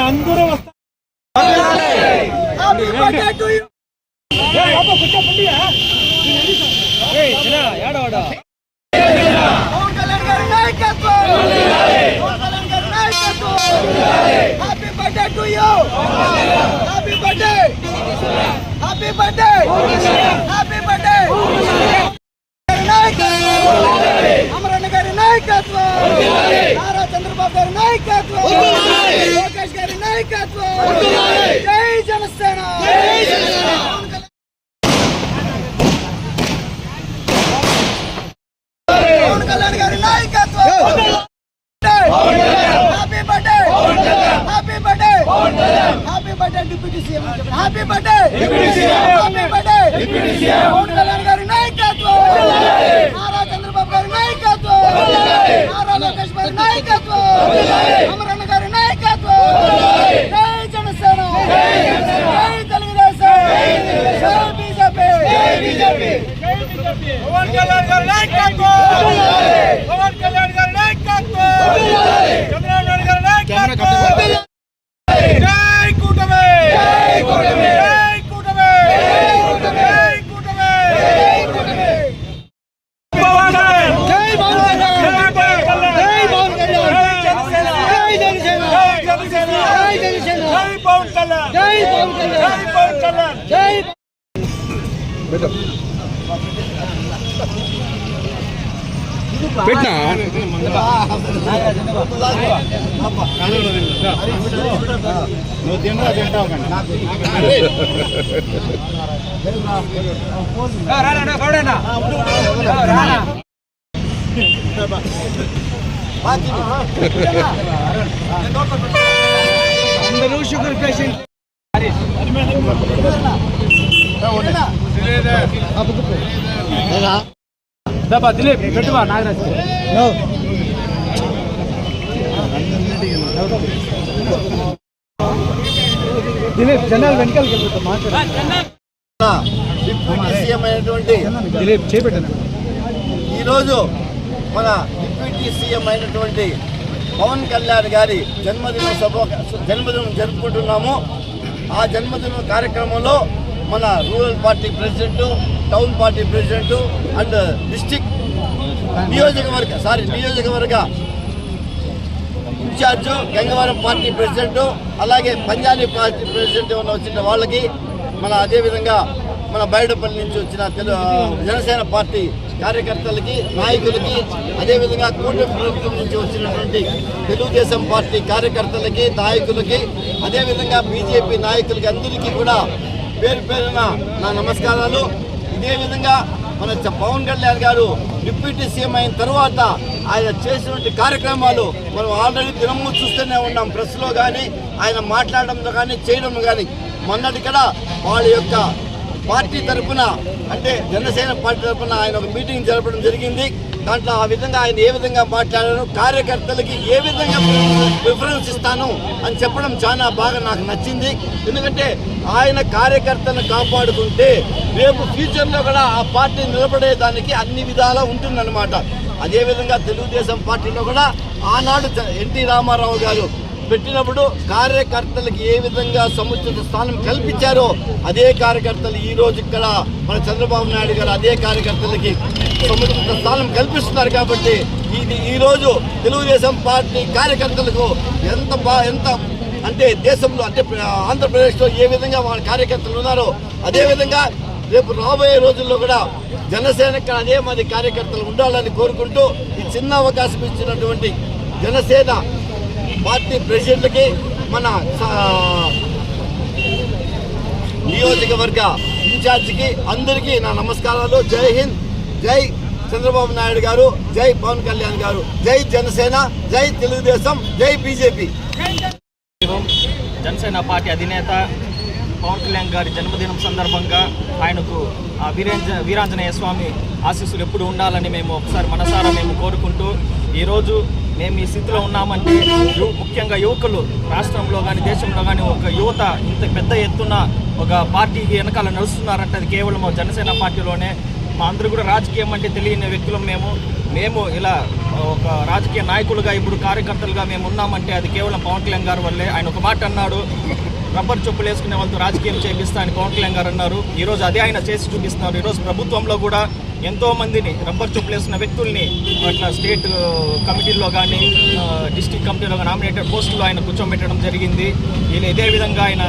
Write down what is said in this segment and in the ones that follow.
అందరూ happy birthday to you happy birthday happy birthday happy birthday Amaranna గారి నాయకత్వం నారా చంద్రబాబు గారి నాయకత్వం లోకేష్ గారి నాయకత్వం జై జనసేన పవన్ కళ్యాణ్ పవన్ కళ్యాణ్ గారి నాయకత్వం happy birthday happy birthday happy birthday deputy CM happy birthday happy birthday Pawan Kalyan గారి నాయకత్వం! నారా చంద్రబాబు గారి నాయకత్వం నారా లోకేష్ గారి నాయకత్వం అమరన్న గారి నాయకత్వం జై జనసేన జై తెలుగుదేశం జై బీజేపీ జై బీజేపీ పవన్ కళ్యాణ్ గారి నాయకత్వం పవన్ కళ్యాణ్ గారి నాయకత్వం చంద్రబాబు నాయుడు గారి నాయకత్వం జై కూటమి జై కూటమి జై కూటమి జై కూటమి పవన్ కళ్యాణ్ జై పవన్ కళ్యాణ్ జై పవన్ కళ్యాణ్ జై జనసేన జై జనసేన జై జనసేన జై పవన్ కళ్యాణ్ జై పవన్ కళ్యాణ్ జై పవన్ కళ్యాణ్ జై పెట్టినా నువ్వు తిన్నా తింటావు అందరూ షుగర్ పేషెంట్ దిలీప్ పెట్టువా నాగరాజ్ దిలీప్ జనాలు వెనకాలకి వెళ్తాం మాట్లాడు దిలీప్ చేపెట్టాను ఈరోజు మన డిప్యూటీ సీఎం అయినటువంటి పవన్ కళ్యాణ్ గారి జన్మదిన సభ జన్మదినం జరుపుకుంటున్నాము. ఆ జన్మదిన కార్యక్రమంలో మన rural party president town party president and district నియోజకవర్గ సారీ నియోజకవర్గ ఇన్ఛార్జ్ గంగవరం పార్టీ ప్రెసిడెంట్ అలాగే పంజాబీ పార్టీ ప్రెసిడెంట్ ఏమన్నా వచ్చిన వాళ్ళకి మన అదేవిధంగా మన బయటపల్లి నుంచి వచ్చిన తెలు జనసేన పార్టీ కార్యకర్తలకి నాయకులకి అదేవిధంగా కూటమి ప్రభుత్వం నుంచి వచ్చినటువంటి తెలుగుదేశం పార్టీ కార్యకర్తలకి నాయకులకి అదేవిధంగా బీజేపీ నాయకులకి అందరికీ కూడా పేరు పేరున నా నమస్కారాలు. ఇదే విధంగా మన పవన్ కళ్యాణ్ గారు డిప్యూటీ సీఎం అయిన తర్వాత ఆయన చేసినటువంటి కార్యక్రమాలు మనం ఆల్రెడీ దినము చూస్తూనే ఉన్నాం. ప్రెస్లో కానీ ఆయన మాట్లాడడంలో కానీ చేయడంలో కానీ మొన్నటి కూడా వాళ్ళ యొక్క పార్టీ తరపున అంటే జనసేన పార్టీ తరపున ఆయన ఒక మీటింగ్ జరపడం జరిగింది. దాంట్లో ఆ విధంగా ఆయన ఏ విధంగా మాట్లాడాను కార్యకర్తలకి ఏ విధంగా ప్రిఫరెన్స్ ఇస్తాను అని చెప్పడం చాలా బాగా నాకు నచ్చింది. ఎందుకంటే ఆయన కార్యకర్తలను కాపాడుకుంటే రేపు ఫ్యూచర్లో కూడా ఆ పార్టీ నిలబడేదానికి అన్ని విధాలా ఉంటుందన్నమాట. అదేవిధంగా తెలుగుదేశం పార్టీలో కూడా ఆనాడు ఎన్టీ రామారావు గారు పెట్టినప్పుడు కార్యకర్తలకు ఏ విధంగా సముచిత స్థానం కల్పించారో అదే కార్యకర్తలు ఈ రోజు ఇక్కడ మన చంద్రబాబు నాయుడు గారు అదే కార్యకర్తలకి సముచిత స్థానం కల్పిస్తున్నారు కాబట్టి ఇది ఈరోజు తెలుగుదేశం పార్టీ కార్యకర్తలకు ఎంత బా ఎంత అంటే దేశంలో అంటే ఆంధ్రప్రదేశ్లో ఏ విధంగా వాళ్ళ కార్యకర్తలు ఉన్నారో అదే విధంగా రేపు రాబోయే రోజుల్లో కూడా జనసేనకు అదే మంది కార్యకర్తలు ఉండాలని కోరుకుంటూ ఈ చిన్న అవకాశం ఇచ్చినటువంటి జనసేన పార్టీ ప్రెసిడెంట్లకి మన నియోజకవర్గ ఇన్ఛార్జికి అందరికీ నా నమస్కారాలు. జై హింద్ జై చంద్రబాబు నాయుడు గారు జై పవన్ కళ్యాణ్ గారు జై జనసేన జై తెలుగుదేశం జై బీజేపీ. జనసేన పార్టీ అధినేత పవన్ కళ్యాణ్ గారి జన్మదినం సందర్భంగా ఆయనకు ఆ వీరాంజనేయ స్వామి ఆశీస్సులు ఎప్పుడు ఉండాలని మేము ఒకసారి మనసారా మేము కోరుకుంటూ ఈరోజు మేము ఈ స్థితిలో ఉన్నామంటే ముఖ్యంగా యువకులు రాష్ట్రంలో కానీ దేశంలో కానీ ఒక యువత ఇంత పెద్ద ఎత్తున ఒక పార్టీకి వెనకాల నడుస్తున్నారంటే అది కేవలం జనసేన పార్టీలోనే. మా అందరూ కూడా రాజకీయం అంటే తెలియని వ్యక్తులం మేము. మేము ఇలా ఒక రాజకీయ నాయకులుగా ఇప్పుడు కార్యకర్తలుగా మేము ఉన్నామంటే అది కేవలం పవన్ కళ్యాణ్ గారి వల్లే. ఆయన ఒక మాట అన్నాడు రబ్బర్ చెప్పులు వేసుకునే వాళ్ళతో రాజకీయం చేపిస్తా అని పవన్ కళ్యాణ్ గారు అన్నారు. ఈరోజు అదే ఆయన చేసి చూపిస్తున్నారు. ఈరోజు ప్రభుత్వంలో కూడా ఎంతో మందిని రబ్బర్ చెప్పులు వేసుకున్న వ్యక్తుల్ని అట్లా స్టేట్ కమిటీల్లో కానీ డిస్టిక్ కమిటీలో నామినేటెడ్ పోస్టులో ఆయన కూర్చోబెట్టడం జరిగింది. ఈయన ఇదే విధంగా ఆయన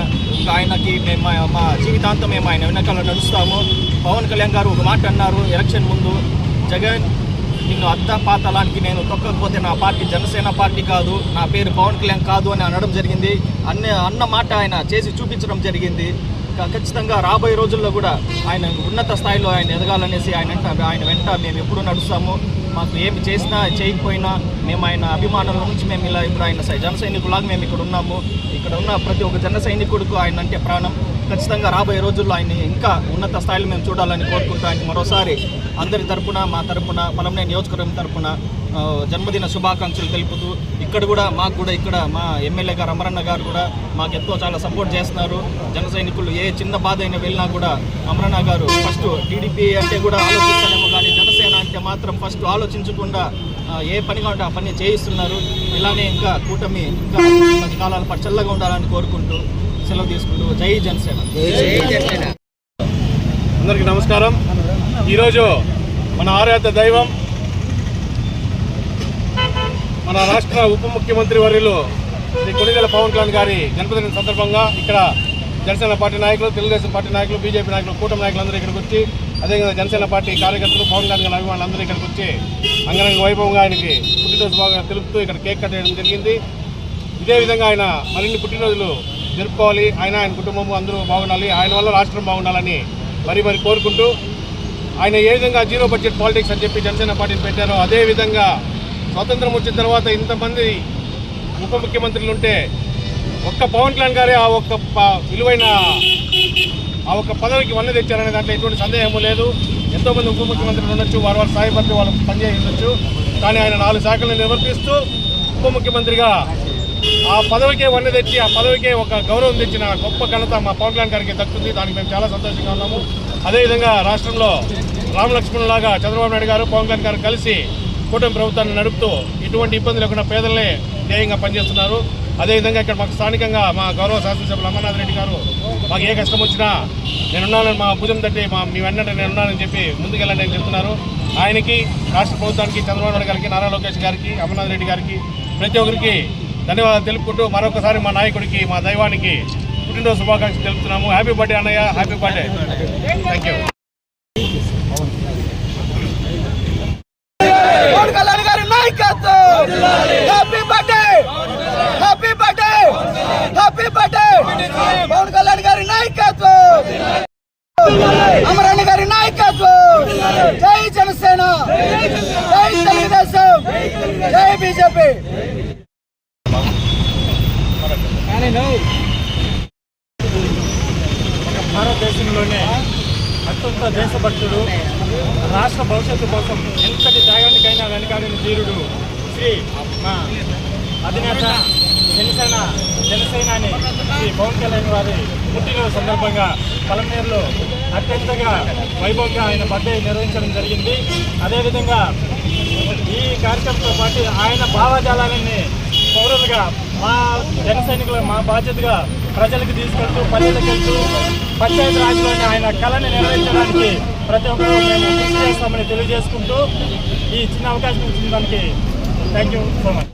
ఆయనకి మేము మా- మా జీవితాంతం మేము ఆయన వెనకాల నడుస్తాము. పవన్ కళ్యాణ్ గారు ఒక మాట అన్నారు ఎలక్షన్ ముందు జగన్ నిన్ను అత్తపాతలానికి నేను తొక్కకపోతే నా పార్టీ జనసేన పార్టీ కాదు నా పేరు పవన్ కళ్యాణ్ కాదు అని అనడం జరిగింది. అన్న అన్న మాట ఆయన చేసి చూపించడం జరిగింది. ఖచ్చితంగా రాబోయే రోజుల్లో కూడా ఆయన ఉన్నత స్థాయిలో ఆయన ఎదగాలనేసి ఆయన ఆయన వెంట మేము ఎప్పుడూ నడుస్తాము. మాకు ఏమి చేసినా చేయకపోయినా మేము ఆయన అభిమానుల నుంచి మేము ఇలా ఇప్పుడు ఆయన సై- జన సైనికులాగా మేము ఇక్కడ ఉన్నాము. ఇక్కడ ఉన్న ప్రతి ఒక్క జన సైనికుడికి ఆయన అంటే ప్రాణం. ఖచ్చితంగా రాబోయే రోజుల్లో ఆయన్ని ఇంకా ఉన్నత స్థాయిలో మేము చూడాలని కోరుకుంటూ ఆయనకి మరోసారి అందరి తరపున మా తరపున పలమనే నియోజకవర్గం తరపున జన్మదిన శుభాకాంక్షలు తెలుపుతూ ఇక్కడ కూడా మాకు కూడా ఇక్కడ మా ఎమ్మెల్యే గారు అమరన్న గారు కూడా మాకు ఎంతో చాలా సపోర్ట్ చేస్తున్నారు. జన సైనికులు ఏ చిన్న బాధ అయినా వెళ్ళినా కూడా అమరన్న గారు ఫస్ట్ టీడీపీ అంటే కూడా ఆలోచిస్తానేమో కానీ జనసేన అంటే మాత్రం ఫస్ట్ ఆలోచించకుండా ఏ పని కావాలంటే ఆ పని చేయిస్తున్నారు. ఇలానే ఇంకా కూటమి ఇంకా పది కాలాల పాటు చల్లగా ఉండాలని కోరుకుంటూ సెలవు తీసుకుంటూ జై జనసేన. అందరికీ నమస్కారం. ఈరోజు మన ఆరాధ్య దైవం మన రాష్ట్ర ఉప ముఖ్యమంత్రి వర్యులు శ్రీ కొనిదెల పవన్ కళ్యాణ్ గారి జన్మదిన సందర్భంగా ఇక్కడ జనసేన పార్టీ నాయకులు తెలుగుదేశం పార్టీ నాయకులు బీజేపీ నాయకులు కూటమి నాయకులు అందరూ ఇక్కడికి వచ్చి అదేవిధంగా జనసేన పార్టీ కార్యకర్తలు పవన్ కళ్యాణ్ గారి అభిమానులు అందరూ ఇక్కడికి వచ్చి అంగరంగ వైభవంగా ఆయనకి పుట్టినరోజు బాగా తెలుపుతూ ఇక్కడ కేక్ కట్ చేయడం జరిగింది. ఇదే విధంగా ఆయన మరిన్ని పుట్టినరోజులు జరుపుకోవాలి. ఆయన ఆయన కుటుంబం అందరూ బాగుండాలి. ఆయన వల్ల రాష్ట్రం బాగుండాలని మరి మరి కోరుకుంటూ ఆయన ఏ విధంగా జీరో బడ్జెట్ పాలిటిక్స్ అని చెప్పి జనసేన పార్టీని పెట్టారో అదేవిధంగా స్వతంత్రం వచ్చిన తర్వాత ఇంతమంది ఉప ముఖ్యమంత్రులు ఉంటే ఒక్క పవన్ కళ్యాణ్ గారే ఆ ఒక్క విలువైన ఆ ఒక్క పదవికి వన్న తెచ్చారనే దాంట్లో ఎటువంటి సందేహము లేదు. ఎంతోమంది ఉప ముఖ్యమంత్రులు ఉండొచ్చు వారి వారి స్థాయి వాళ్ళు పనిచేయవచ్చు కానీ ఆయన నాలుగు శాఖలను నిర్వర్తిస్తూ ఉప ముఖ్యమంత్రిగా ఆ పదవికే వన్న తెచ్చి ఆ పదవికే ఒక గౌరవం తెచ్చిన గొప్ప ఘనత మా పవన్ కళ్యాణ్ గారికి దక్కుతుంది. దానికి మేము చాలా సంతోషంగా ఉన్నాము. అదేవిధంగా రాష్ట్రంలో రామలక్ష్మణులాగా చంద్రబాబు నాయుడు గారు పవన్ కళ్యాణ్ గారు కలిసి కూటమి ప్రభుత్వాన్ని నడుపుతూ ఎటువంటి ఇబ్బంది లేకుండా పేదలనే ధ్యేయంగా పనిచేస్తున్నారు. అదేవిధంగా ఇక్కడ మాకు స్థానికంగా మా గౌరవ శాసనసభ్యులు అమర్నాథ్ రెడ్డి గారు మాకు ఏ కష్టం వచ్చినా నేనున్నానని మా భుజం తట్టి మా మీ వెంటనే నేనున్నానని చెప్పి ముందుకెళ్ళండి అని చెప్తున్నారు. ఆయనకి రాష్ట్ర ప్రభుత్వానికి చంద్రబాబు నాయుడు గారికి నారా లోకేష్ గారికి అమర్నాథ్ రెడ్డి గారికి ప్రతి ఒక్కరికి ధన్యవాదాలు తెలుపుకుంటూ మరొకసారి మా నాయకుడికి మా దైవానికి పుట్టినరోజు శుభాకాంక్షలు తెలుపుతున్నాము. హ్యాపీ బర్త్డే అన్నయ్య. Happy birthday thank you Pawan Kalyan గారి నాయకత్వం. Happy birthday happy birthday happy birthday Pawan Kalyan గారి నాయకత్వం. అమరాణి గారి నాయకత్వం జై జనసేన జై తెలుగుదేశం జై బీజేపీ భారతదేశంలోనే అత్యంత దేశభక్తుడు రాష్ట్ర భవిష్యత్తు కోసం ఎంతటి త్యాగానికైనా వెనకాడిన ధీరుడు శ్రీ మా అధినేత జనసేన జనసేనాని శ్రీ పవన్ కళ్యాణ్ వారి పుట్టినరోజు సందర్భంగా పలమనేరులో అత్యంతగా వైభవంగా ఆయన బర్త్డే నిర్వహించడం జరిగింది. అదేవిధంగా ఈ కార్యక్రమంతో పాటు ఆయన భావజాలాన్ని పౌరులుగా మా జన సైనికుల మా బాధ్యతగా ప్రజలకు తీసుకెళ్తూ పల్లెలకు వెళ్తూ పంచాయతీ రాజ్లోని ఆయన కళని నెరవేర్చడానికి ప్రతి ఒక్కరూ మేము చేస్తామని తెలియజేసుకుంటూ ఈ చిన్న అవకాశం ఇచ్చిన దానికి థ్యాంక్ యూ సో మచ్